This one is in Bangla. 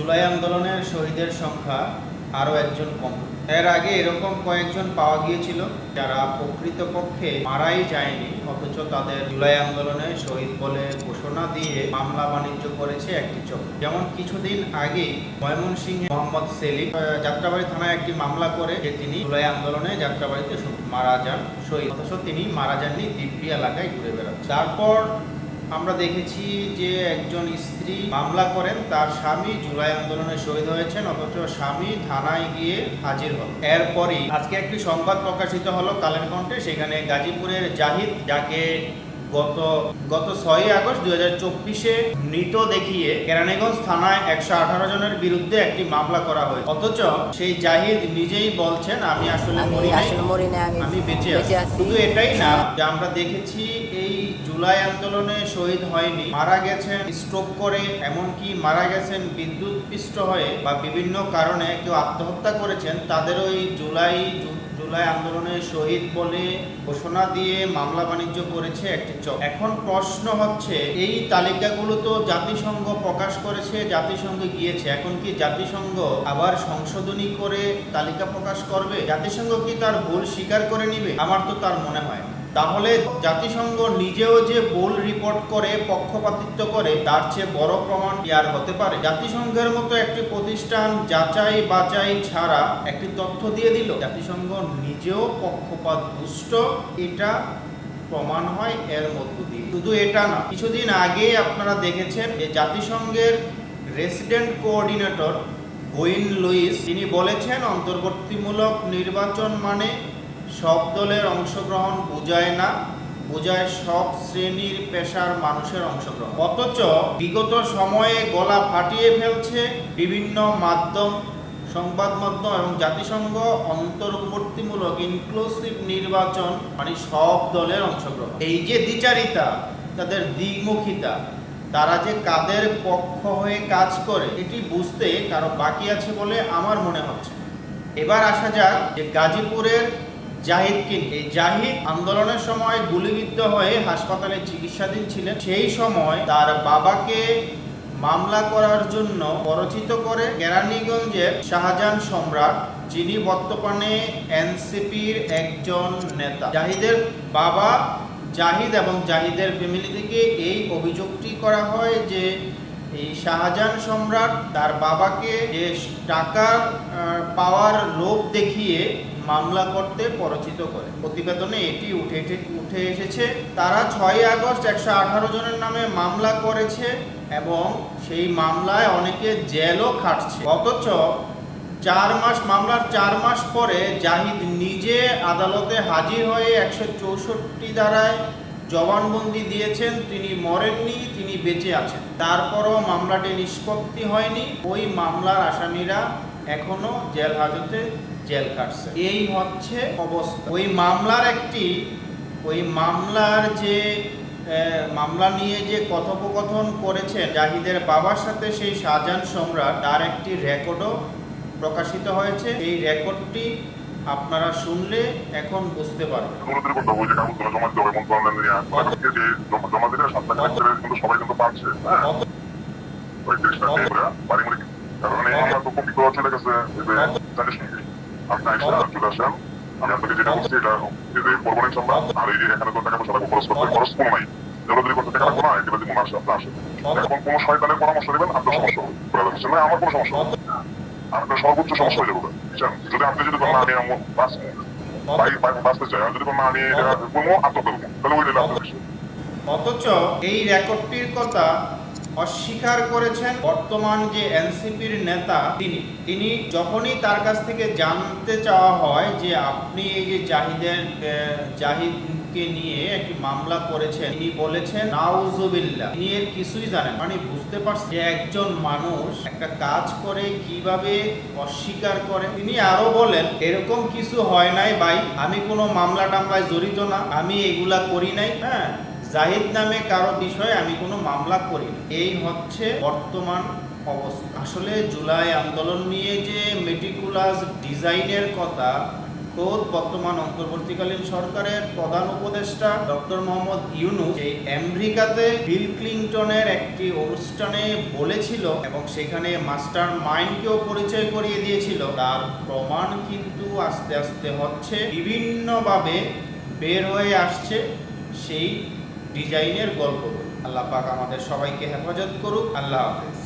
জুলাই আন্দোলনের শহীদের সংখ্যা আরও একজন কম। এর আগে এরকম কয়েকজন পাওয়া গিয়েছিল, যারা প্রকৃতপক্ষে মারাই যায়নি, অথচ তাদের জুলাই আন্দোলনে শহীদ বলে ঘোষণা দিয়ে মামলা বাণিজ্য করেছে একটি চক্র। যেমন কিছুদিন আগে ময়মনসিংহে মোহাম্মদ সেলিম যাত্রাবাড়ি থানায় একটি মামলা করে যে তিনি জুলাই আন্দোলনে যাত্রাবাড়িতে মারা যান, শহীদ। অথচ তিনি মারা যাননি দিব্যি এলাকায় ঘুরে বেড়াচ্ছেন। তারপর আমরা দেখেছি যে একজন স্ত্রী মামলা করেন, তার স্বামী জুলাই আন্দোলনে শহীদ হয়েছেন, অথচ স্বামী থানায় গিয়ে হাজির হল এরপরই আজকে একটি সংবাদ প্রকাশিত হলো কালের কণ্ঠে, সেখানে গাজীপুরের জাহিদ, যাকে গত গত ছয়ই আগস্ট দুই হাজার চব্বিশে মৃত দেখিয়ে কেরানীগঞ্জ থানায় একশো আঠারো জনের বিরুদ্ধে একটি মামলা করা হয় অথচ সেই জাহিদ নিজেই বলছেন আমি আসলে আমি মরি বেঁচে আছি। শুধু এটাই না যে আমরা দেখেছি এই জুলাই আন্দোলনে শহীদ হয়নি মারা গেছেন স্ট্রোক করে এমনকি মারা গেছেন বিদ্যুৎ পিষ্ট হয়ে বা বিভিন্ন কারণে কেউ আত্মহত্যা করেছেন তাদেরও এই জুলাই জু- জুলাই আন্দোলনে শহীদ বলে ঘোষণা দিয়ে মামলা বাণিজ্য করেছে একটি চক। এখন প্রশ্ন হচ্ছে, এই তালিকাগুলো তো জাতিসংঘ প্রকাশ করেছে, জাতিসংঘ গিয়েছে। এখন কি জাতিসংঘ আবার সংশোধনী করে তালিকা প্রকাশ করবে? জাতিসংঘ কি তার ভুল স্বীকার করে নিবে? আমার তো তার মনে হয়। তাহলে জাতিসংঘ নিজেও যে ভুল রিপোর্ট করে, পক্ষপাতিত্ব করে, তার চেয়ে বড় প্রমাণ আর হতে পারে? জাতিসংঘের মতো একটি প্রতিষ্ঠান যাচাই বাচাই ছাড়া একটি তথ্য দিয়ে দিল। জাতিসংঘ নিজেও পক্ষপাত দুষ্ট এটা প্রমাণ হয় এর মধ্য দিয়ে। শুধু এটা না, কিছুদিন আগে আপনারা দেখেছেন যে জাতিসংঘের রেসিডেন্ট কোঅর্ডিনেটর গোইন লুইস, তিনি বলেছেন অন্তর্বর্তীমূলক নির্বাচন মানে সব দলের অংশগ্রহণ বোঝায় না, বোঝায় সব শ্রেণির পেশার মানুষের অংশগ্রহণ। অথচ বিগত সময়ে গলা ফাটিয়ে ফেলছে বিভিন্ন মাধ্যম, সংবাদ মাধ্যম এবং জাতিসংঘ অন্তর্বর্তীমূলক ইনক্লুসিভ নির্বাচন মানে সব দলের অংশগ্রহণ। এই যে দ্বিচারিতা, তাদের দ্বিমুখিতা, তারা যে কাদের পক্ষ হয়ে কাজ করে, এটি বুঝতে কারও বাকি আছে বলে আমার মনে হচ্ছে। এবার আসা যাক যে গাজীপুরের জাহিদকে। এই জাহিদ আন্দোলনের সময় গুলিবিদ্ধ হয়ে হাসপাতালে চিকিৎসাধীন ছিলেন সেই সময় তার বাবাকে মামলা করার জন্য পরিচিত করে কেরানীগঞ্জের শাহজাহান সম্রাট, যিনি বর্তমানে এনসিপির একজন নেতা জাহিদের বাবা জাহিদ এবং জাহিদের ফ্যামিলি থেকে এই অভিযোগটি করা হয় যে এই শাহজাহান সম্রাট তার বাবাকে যে টাকা পাওয়ার লোভ দেখিয়ে মামলা করতে পরিচিত করে। প্রতিবেদনে এটি উঠে উঠে এসেছে। তারা ছয় আগস্ট একশো আঠারো জনের নামে মামলা করেছে এবং সেই মামলায় অনেকে জেলও খাটছে। অথচ চার মাস, মামলার চার মাস পরে জাহিদ নিজে আদালতে হাজির হয়ে একশো চৌষট্টি ধারায় জবানবন্দি দিয়েছেন। তিনি মরেননি, তিনি বেঁচে আছেন। তারপরও মামলাটি নিষ্পত্তি হয়নি। ওই মামলার আসামিরা এখনও জেল হাজতে জেল কাটছে। এই হচ্ছে অবস্থা। ওই মামলার একটি ওই মামলার যে মামলা নিয়ে যে কথোপকথন করেছেন জাহিদের বাবার সাথে সেই শাহজাহান সম্রাট তার একটি রেকর্ডও প্রকাশিত হয়েছে। এই রেকর্ডটি আপনারা শুনলে এখন বুঝতে পারবেন। কারণ এই আমার তো চলে গেছে। এই যে জানিস নাকি আপনি আইসা চলে আসেন আমি আপনাকে যেটা বলছি এটা এই যে পরমানেন্ট সম্রাট আর এই যে এখানে তো টাকা পয়সা লাগবে খরচ করতে খরচ কোনো নাই। দৌড়াদৌড়ি করতে টাকা লাগবে না এগুলো মনে আসে আপনি আসেন এখন কোনো শয়তানের পরামর্শ নেবেন আপনার সমস্যা হবে। না আমার কোনো সমস্যা হবে আপনার সর্বোচ্চ সমস্যা হয়ে যাবে বুঝছেন? যদি আপনি যদি কোনো আমি আমার বাস বাঁচতে চাই যদি কোনো আমি এটা কোনো আত্মহত্যা করব তাহলে ওই আপনার অথচ এই রেকর্ডটির কথা অস্বীকার করেছেন বর্তমান যে এনসিপির নেতা তিনি। তিনি যখনই তার কাছ থেকে জানতে চাওয়া হয় যে আপনি এই যে জাহিদের আহ, জাহিদকে নিয়ে একটি মামলা করেছেন তিনি বলেছেন নাউজুবিল্লাহ। তিনি এর কিছুই জানেন মানে বুঝতে পারছেন যে একজন মানুষ একটা কাজ করে কীভাবে অস্বীকার করে। তিনি আরও বলেন এরকম কিছু হয় নাই ভাই। আমি কোনো মামলা টামলায় জড়িত না। আমি এগুলা করি নাই। হ্যাঁ। জাহিদ নামে কারও বিষয়ে আমি কোনো মামলা করি। এই হচ্ছে বর্তমান অবস্থা আসলে জুলাই আন্দোলন নিয়ে যে মেটিকুলাস ডিজাইনের কথা, খোদ বর্তমান অন্তর্বর্তীকালীন সরকারের প্রধান উপদেষ্টা ডক্টর মোহাম্মদ ইউনুস এই আমেরিকাতে বিল ক্লিনটনের একটি অনুষ্ঠানে বলেছিল এবং সেখানে মাস্টার মাইন্ডকেও পরিচয় করিয়ে দিয়েছিল তার প্রমাণ কিন্তু আস্তে আস্তে হচ্ছে, বিভিন্নভাবে বের হয়ে আসছে সেই ডিজাইনের গল্প। আল্লাহ পাক আমাদের সবাইকে হেফাজত করুক। আল্লাহ হাফেজ।